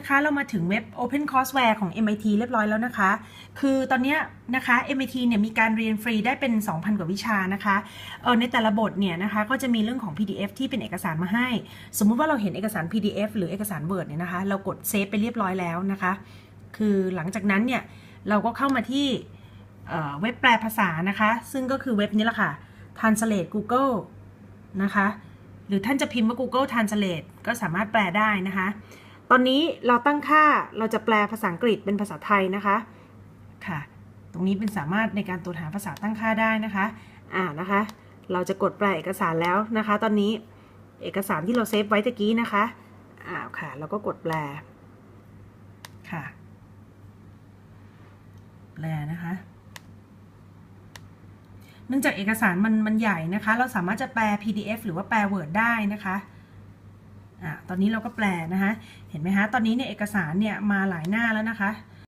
นะคะ เรามาถึงเว็บ Open Courseware ของ MIT เรียบร้อยแล้วนะคะ คือตอนนี้นะคะ MIT เนี่ยมีการเรียนฟรีได้เป็น 2,000 กว่าวิชานะคะเออในแต่ละบทเนี่ยนะคะก็จะมีเรื่องของ PDF ที่เป็นเอกสารมาให้ สมมุติว่าเราเห็นเอกสาร PDF หรือเอกสาร Word เนี่ยนะคะ เรากดเซฟไปเรียบร้อยแล้วนะคะ คือหลังจากนั้นเนี่ยเราก็เข้ามาที่เอ่อเว็บแปลภาษานะคะ ซึ่งก็คือเว็บนี้แหละค่ะ Translate Google นะคะ หรือท่านจะพิมพ์ว่า Google Translate ก็สามารถแปลได้นะคะ ตอนนี้เราตั้งค่าเราจะแปลภาษาอังกฤษเป็นภาษาไทยนะคะค่ะ ตรงนี้เป็นสามารถในการตรวจหาภาษาตั้งค่าได้นะคะอ่านะคะ เราจะกดแปลเอกสารแล้วนะคะ ตอนนี้เอกสารที่เราเซฟไว้ตะกี้นะคะอ่าค่ะเราก็กดแปลค่ะ แปลนะคะ เนื่องจากเอกสารมันมันใหญ่นะคะ เราสามารถจะแปล PDF หรือว่าแปล Word ได้นะคะ อะตอนนี้เราก็แปลนะคะ เห็นไหมคะ ตอนนี้เนี่ยเอกสารเนี่ยมาหลายหน้าแล้วนะคะ